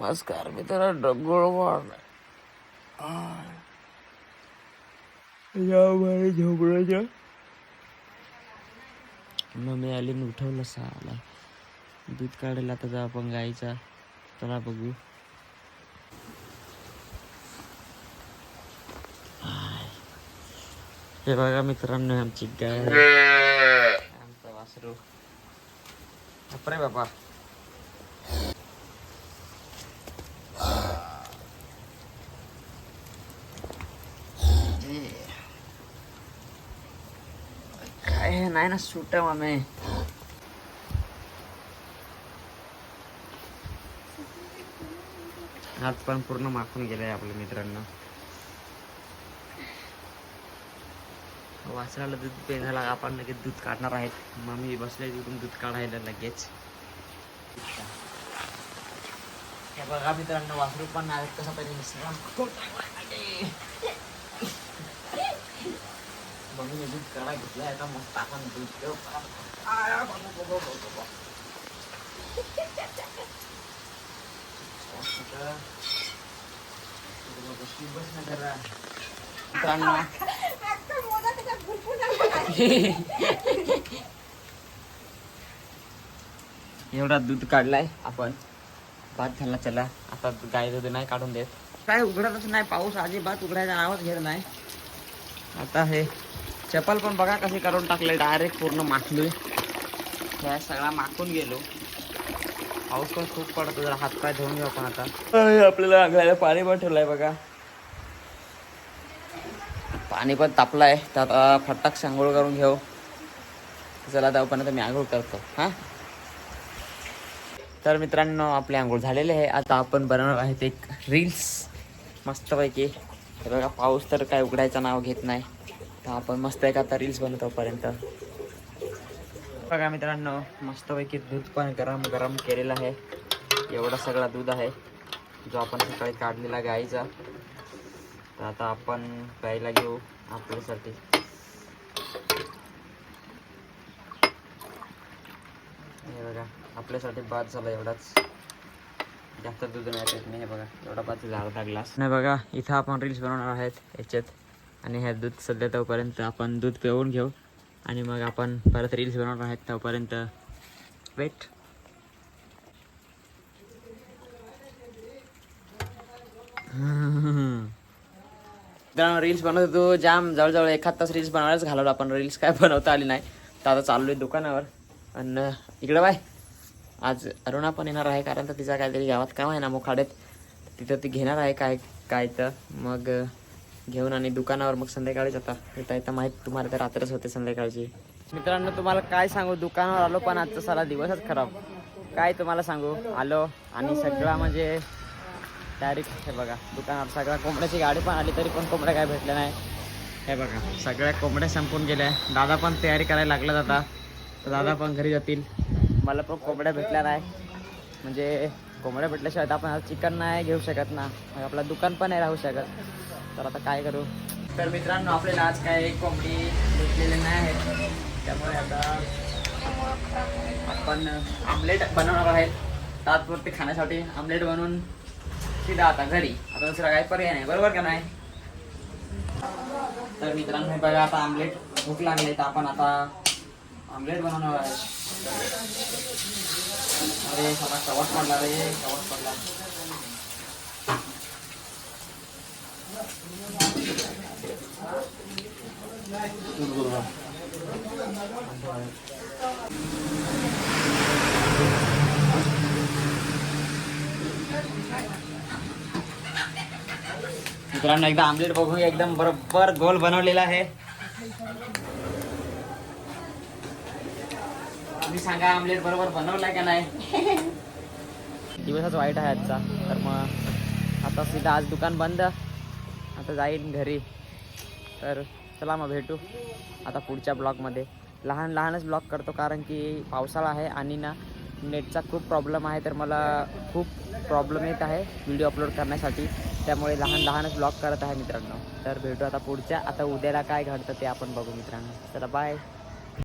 नमस्कार मित्रांनो good morning झोपडायच्या mummy आली आणि उठवलं सहाला दूध काढायला आता जाऊ आपण गाईचा. चला बघू. हे बघा मित्रांनो आमची गाय. आमचा वासरू. बापरे बाबा काय हे नाही ना सुट मामे हात पण पूर्ण माखून गेलाय आपल्या मित्रांना. वासराला दूध पेण्याला आपण लगेच दूध काढणार आहेत. मम्मी बसले तिकडून दूध काढायला लगेच. हे बघा मित्रांनो वासरू पण आहेत. कसं पहिले मिश्रण मम्मी दूध काढा घेतलाय आता मस्त आपण दूध घेऊ आया, बाबा, बाबा, बाबा, बाबा. एवढा दूध काढलाय आपण. भात झाला चला. आता गाय दूध नाही काढून देत. काय उघडतच नाही पाऊस अजिबात उघडायचा नावच घेत नाही. आता हे चप्पल पण बघा कशी करून टाकले डायरेक्ट पूर्ण माखलोय ह्या सगळा माखून गेलो. पाऊस पण खूप पडतो जरा हातपाय धुवून घेऊ आपण आता. आपल्याला अंगाला पाणी पण ठेवलंय बघा. पाणी पण तापलाय तर आता फटाक आंघोळ करून घेऊ. चला तर मी आंघोळ करतो हां? तर मित्रांनो आपली आंघोळ झालेली आहे. आता आपण बनवणार आहेत एक रील्स मस्तपैकी. बघा पाऊस तर काय उघडायचं नाव घेत नाही. आपण मस्त एक आता रील्स बनवतोपर्यंत बघा मित्रांनो मस्तपैकी दूध पण गरम गरम केलेलं आहे. एवढा सगळा दूध आहे जो आपण सकाळी काढलेला गाईचा. तर आता आपण गाईला घेऊ आपल्यासाठी. हे बघा आपल्यासाठी बाद झाला एवढाच. जास्त दूध नाही हे बघा एवढा बाद झाला अर्धा ग्लास नाही बघा इथं आपण रील्स बनवणार आहेत याच्यात. आणि ह्या दूध सध्या तोपर्यंत आपण दूध पिऊन घेऊ. आणि मग आपण परत रील्स बनवणार आहेत तोपर्यंत वेट मित्रांनो रील्स बनवत होतो जाम जवळजवळ एखाद तास रील्स बनवायलाच घालवलं आपण. रील्स काय बनवता आली नाही. तर आता चाललोय दुकानावर. आणि इकडं बाय. आज अरुणा पण येणार आहे कारण तर तिचा काहीतरी गावात काम आहे ना मोखाड्यात. तिथं ती घेणार आहे काय काय तर. मग घेऊन आणि दुकानावर मग संध्याकाळीच आता येता येता माहीत तुम्हाला तर रात्रच होते संध्याकाळची. मित्रांनो तुम्हाला काय सांगू? दुकानावर आलो पण आजचा सारा दिवसच खराब. काय तुम्हाला सांगू? आलो आणि सगळा म्हणजे डायरेक्ट हे बघा दुकानावर सगळ्या कोंबड्याची गाडी पण आली तरी पण कोंबड्या काय भेटल्या नाही. हे बघा सगळ्या कोंबड्या संपून गेल्या. दादा पण तयारी करायला लागला जाता तर दादा पण घरी जातील. मला पण कोंबड्या भेटल्या नाही. म्हणजे कोंबड्या भेटल्याशिवाय आपण आज चिकन नाही घेऊ शकत ना. मग आपलं दुकान पण नाही राहू शकत. तर आता काय करू? तर मित्रांनो आपल्याला आज काय कोंबडी भेटलेले नाही आहेत त्यामुळे आता आपण आमलेट बनवणार आहेत. तात्पुरते खाण्यासाठी आमलेट बनवून सीधा आता घरी. आता दुसरा काही पर्याय नाही. बरोबर का नाही? तर मित्रांनो बघा आता आमलेट भूक लागले तर आपण आता आमलेट बनवणार आहे अरे सगळा कवच पडला रे कवच पडला मित्रांनो, एकदा आमलेट बघू एकदम बरोबर गोल बनवलेला आहे. तुम्ही सांगा आमलेट बरोबर बनवलाय का नाही? दिवसच वाईट आहे आजचा. तर मग आता सीधा आज दुकान बंद. आता जाईन घरी. तर चला मग भेटू. आता पुढच्या ब्लॉगमध्ये. लहान लहानच ब्लॉग करतो कारण की पावसाळा आहे आणि ना नेटचा खूप प्रॉब्लेम आहे. तर मला खूप प्रॉब्लेम येत आहे व्हिडिओ अपलोड करण्यासाठी. त्यामुळे लहान लहानच ब्लॉग करत आहे मित्रांनो. तर भेटू आता पुढच्या. आता उद्याला काय घडतं ते आपण बघू मित्रांनो. चला बाय